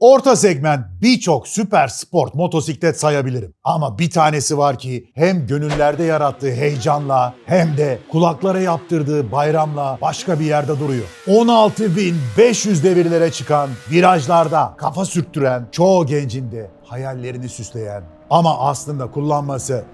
Orta segment birçok süper sport motosiklet sayabilirim. Ama bir tanesi var ki hem gönüllerde yarattığı heyecanla hem de kulaklara yaptırdığı bayramla başka bir yerde duruyor. 16.500 devirlere çıkan, virajlarda kafa sürttüren, çoğu gencin de hayallerini süsleyen ama aslında kullanması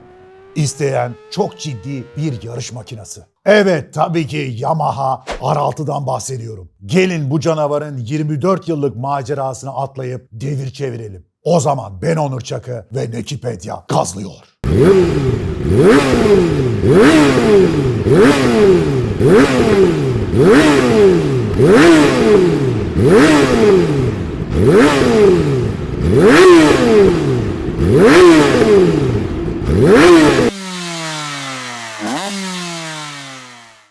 isteyen çok ciddi bir yarış makinası. Evet tabii ki Yamaha R6'dan bahsediyorum. Gelin bu canavarın 24 yıllık macerasını atlayıp devir çevirelim. O zaman ben Onur Çakı ve Nekipedya gazlıyor.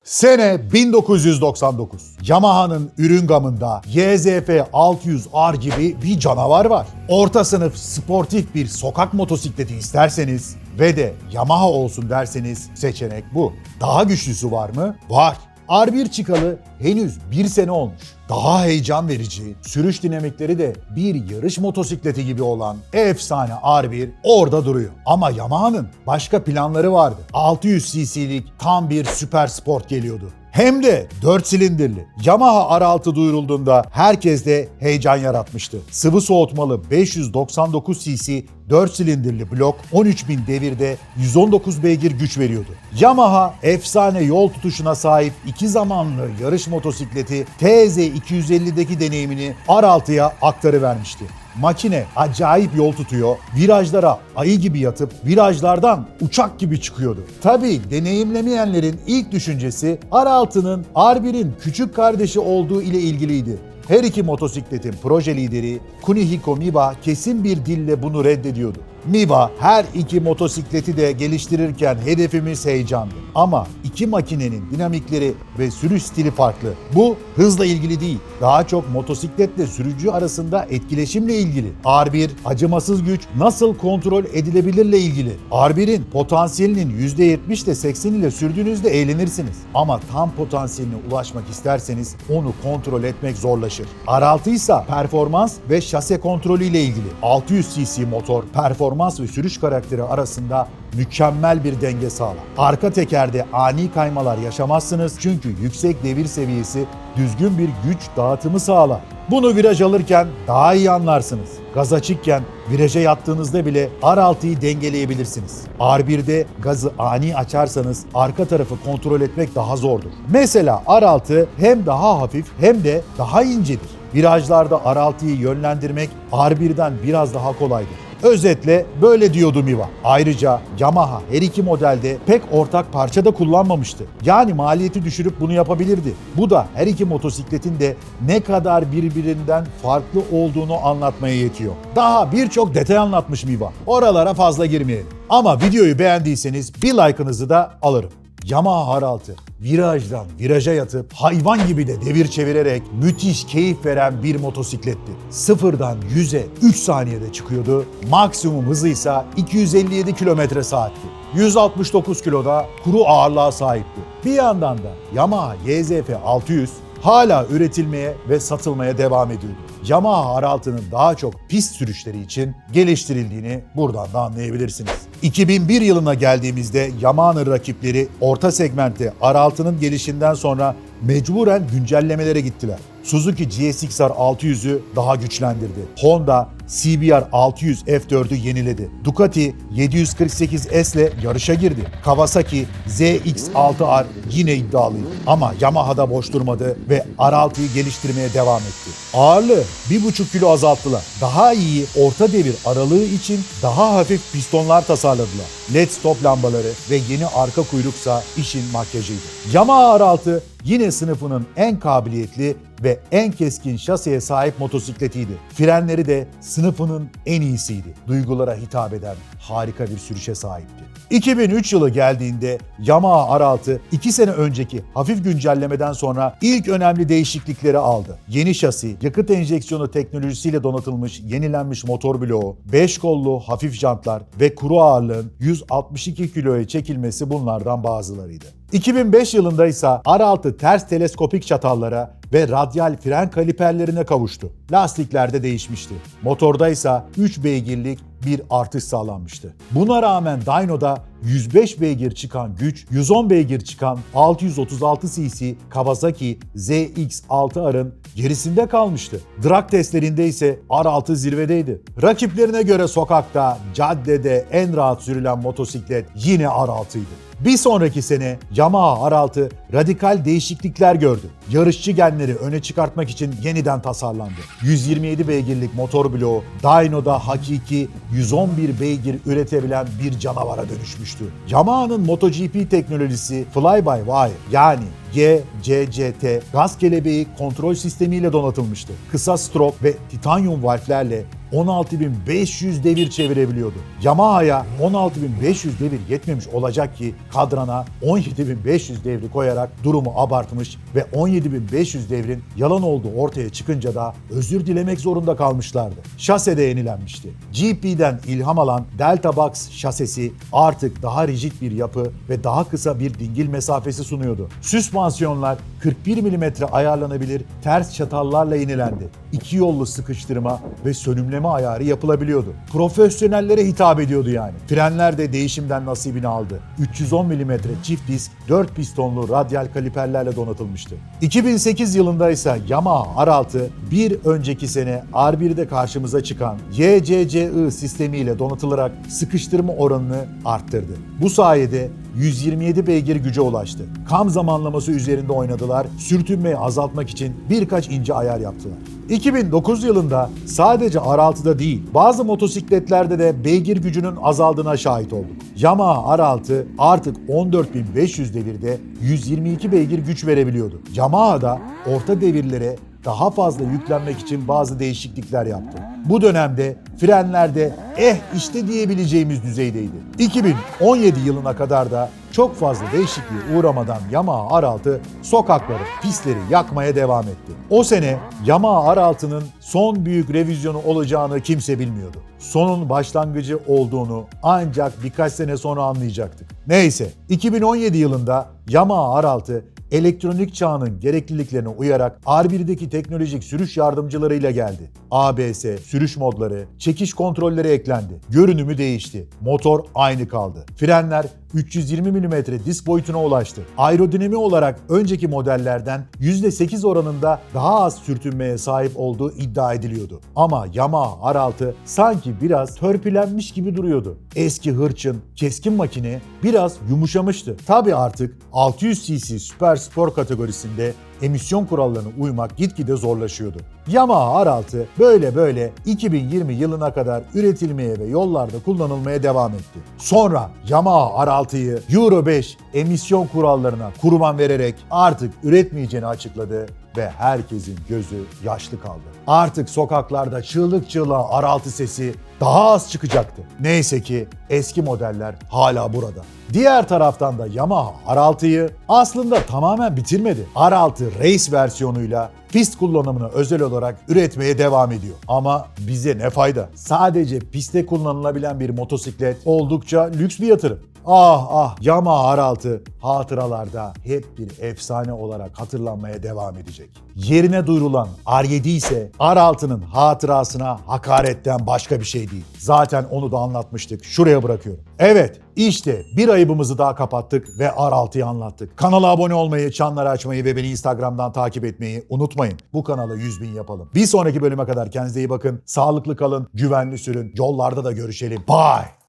Sene 1999. Yamaha'nın ürün gamında YZF 600R gibi bir canavar var. Orta sınıf sportif bir sokak motosikleti isterseniz ve de Yamaha olsun derseniz seçenek bu. Daha güçlüsü var mı? Var. R1 çıkalı henüz bir sene olmuş. Daha heyecan verici, sürüş dinamikleri de bir yarış motosikleti gibi olan efsane R1 orada duruyor. Ama Yamaha'nın başka planları vardı. 600 cc'lik tam bir süper sport geliyordu. Hem de 4 silindirli. Yamaha R6 duyurulduğunda herkes de heyecan yaratmıştı. Sıvı soğutmalı 599 cc 4 silindirli blok 13.000 devirde 119 beygir güç veriyordu. Yamaha efsane yol tutuşuna sahip iki zamanlı yarış motosikleti TZ250'deki deneyimini R6'ya aktarıvermişti. Makine acayip yol tutuyor, virajlara ayı gibi yatıp virajlardan uçak gibi çıkıyordu. Tabii deneyimlemeyenlerin ilk düşüncesi R6'nın R1'in küçük kardeşi olduğu ile ilgiliydi. Her iki motosikletin proje lideri Kunihiko Miba kesin bir dille bunu reddediyordu. Miba her iki motosikleti de geliştirirken hedefimiz heyecandı. Ama iki makinenin dinamikleri ve sürüş stili farklı. Bu hızla ilgili değil. Daha çok motosikletle sürücü arasında etkileşimle ilgili. R1 acımasız güç nasıl kontrol edilebilirle ilgili. R1'in potansiyelinin %70 ile 80 ile sürdüğünüzde eğlenirsiniz. Ama tam potansiyeline ulaşmak isterseniz onu kontrol etmek zorlaşır. R6 ise performans ve şase kontrolü ile ilgili. 600 cc motor performans ve sürüş karakteri arasında mükemmel bir denge sağlar. Arka tekerde ani kaymalar yaşamazsınız çünkü yüksek devir seviyesi düzgün bir güç dağıtımı sağlar. Bunu viraj alırken daha iyi anlarsınız. Gaz açıkken viraja yattığınızda bile R6'yı dengeleyebilirsiniz. R1'de gazı ani açarsanız arka tarafı kontrol etmek daha zordur. Mesela R6 hem daha hafif hem de daha incedir. Virajlarda R6'yı yönlendirmek R1'den biraz daha kolaydır. Özetle böyle diyordu Miva. Ayrıca Yamaha her iki modelde pek ortak parça da kullanmamıştı. Yani maliyeti düşürüp bunu yapabilirdi. Bu da her iki motosikletin de ne kadar birbirinden farklı olduğunu anlatmaya yetiyor. Daha birçok detay anlatmış Miva. Oralara fazla girmeyelim. Ama videoyu beğendiyseniz bir like'ınızı da alırım. Yamaha R6 virajdan viraja yatıp hayvan gibi de devir çevirerek müthiş keyif veren bir motosikletti. Sıfırdan 100'e 3 saniyede çıkıyordu. Maksimum hızı ise 257 km saatti. 169 kiloda kuru ağırlığa sahipti. Bir yandan da Yamaha YZF 600 hala üretilmeye ve satılmaya devam ediyordu. Yamaha R6'nın daha çok pist sürüşleri için geliştirildiğini buradan da anlayabilirsiniz. 2001 yılına geldiğimizde Yamaha'nın rakipleri orta segmentte R6'nın gelişinden sonra mecburen güncellemelere gittiler. Suzuki GSX-R 600'ü daha güçlendirdi. Honda CBR 600 F4'ü yeniledi. Ducati 748S ile yarışa girdi. Kawasaki ZX6R yine iddialıydı. Ama Yamaha'da boş durmadı ve R6'yı geliştirmeye devam etti. Ağırlığı 1,5 kilo azalttılar. Daha iyi orta devir aralığı için daha hafif pistonlar tasarladılar. LED stop lambaları ve yeni arka kuyruksa işin makyajıydı. Yamaha R6 yine sınıfının en kabiliyetli ve en keskin şaseye sahip motosikletiydi. Frenleri de sınıfının en iyisiydi. Duygulara hitap eden harika bir sürüşe sahipti. 2003 yılı geldiğinde Yamaha R6 2 sene önceki hafif güncellemeden sonra ilk önemli değişiklikleri aldı. Yeni şasi, yakıt enjeksiyonu teknolojisiyle donatılmış yenilenmiş motor bloğu, 5 kollu hafif jantlar ve kuru ağırlığın 162 kiloya çekilmesi bunlardan bazılarıydı. 2005 yılında ise R6 ters teleskopik çatallara ve radyal fren kaliperlerine kavuştu. Lastikler de değişmişti. Motorda ise 3 beygirlik bir artış sağlanmıştı. Buna rağmen Dyno'da 105 beygir çıkan güç, 110 beygir çıkan 636 cc Kawasaki ZX-6R'ın gerisinde kalmıştı. Drag testlerinde ise R6 zirvedeydi. Rakiplerine göre sokakta, caddede en rahat sürülen motosiklet yine R6'ydı. Bir sonraki sene Yamaha R6 radikal değişiklikler gördü. Yarışçı genleri öne çıkartmak için yeniden tasarlandı. 127 beygirlik motor bloğu Dyno'da hakiki 111 beygir üretebilen bir canavara dönüşmüştü. Yamaha'nın MotoGP teknolojisi Fly-by-Wire yani GCCT gaz kelebeği kontrol sistemiyle donatılmıştı. Kısa strop ve titanyum valflerle 16.500 devir çevirebiliyordu. Yamaha'ya 16.500 devir yetmemiş olacak ki kadrana 17.500 devri koyarak durumu abartmış ve 17.500 devrin yalan olduğu ortaya çıkınca da özür dilemek zorunda kalmışlardı. Şase de yenilenmişti. GP'den ilham alan Delta Box şasesi artık daha rigid bir yapı ve daha kısa bir dingil mesafesi sunuyordu. Süspansiyonlar 41 mm ayarlanabilir ters çatallarla yenilendi. İki yollu sıkıştırma ve sönümleme ayarı yapılabiliyordu. Profesyonellere hitap ediyordu yani. Frenler de değişimden nasibini aldı. 310 mm çift disk 4 pistonlu radyal kaliperlerle donatılmıştı. 2008 yılında ise Yamaha R6 bir önceki sene R1'de karşımıza çıkan YCCI sistemiyle donatılarak sıkıştırma oranını arttırdı. Bu sayede 127 beygir güce ulaştı. Kam zamanlaması üzerinde oynadılar, sürtünmeyi azaltmak için birkaç ince ayar yaptılar. 2009 yılında sadece R6'da değil, bazı motosikletlerde de beygir gücünün azaldığına şahit olduk. Yamaha R6 artık 14.500 devirde 122 beygir güç verebiliyordu. Yamaha da orta devirlere daha fazla yüklenmek için bazı değişiklikler yaptı. Bu dönemde frenler de eh işte diyebileceğimiz düzeydeydi. 2017 yılına kadar da çok fazla değişikliğe uğramadan Yamaha R6 sokakları, pistleri yakmaya devam etti. O sene Yamaha R6'nın son büyük revizyonu olacağını kimse bilmiyordu. Sonun başlangıcı olduğunu ancak birkaç sene sonra anlayacaktık. Neyse 2017 yılında Yamaha R6 elektronik çağının gerekliliklerine uyarak R1'deki teknolojik sürüş yardımcılarıyla geldi. ABS, sürüş modları, çekiş kontrolleri eklendi. Görünümü değişti. Motor aynı kaldı. Frenler 320 mm disk boyutuna ulaştı. Aerodinami olarak önceki modellerden %8 oranında daha az sürtünmeye sahip olduğu iddia ediliyordu. Ama Yamaha R6 sanki biraz törpülenmiş gibi duruyordu. Eski hırçın, keskin makine biraz yumuşamıştı. Tabi artık 600 cc süper spor kategorisinde emisyon kurallarına uymak gitgide zorlaşıyordu. Yamaha R6 böyle böyle 2020 yılına kadar üretilmeye ve yollarda kullanılmaya devam etti. Sonra Yamaha R6'yı Euro 5 emisyon kurallarına kurban vererek artık üretmeyeceğini açıkladı ve herkesin gözü yaşlı kaldı. Artık sokaklarda çığlık çığlığa R6 sesi daha az çıkacaktı. Neyse ki eski modeller hala burada. Diğer taraftan da Yamaha R6'yı aslında tamamen bitirmedi. R6 Race versiyonuyla pist kullanımına özel olarak üretmeye devam ediyor. Ama bize ne fayda? Sadece pistte kullanılabilen bir motosiklet oldukça lüks bir yatırım. Ah ah Yamaha R6 hatıralarda hep bir efsane olarak hatırlanmaya devam edecek. Yerine duyurulan R7 ise R6'nın hatırasına hakaretten başka bir şey değil. Zaten onu da anlatmıştık. Şuraya bırakıyorum. Evet işte bir ayıbımızı daha kapattık ve R6'yı anlattık. Kanala abone olmayı, çanları açmayı ve beni Instagram'dan takip etmeyi unutmayın. Bu kanala 100 bin yapalım. Bir sonraki bölüme kadar kendinize iyi bakın. Sağlıklı kalın, güvenli sürün. Yollarda da görüşelim. Bye.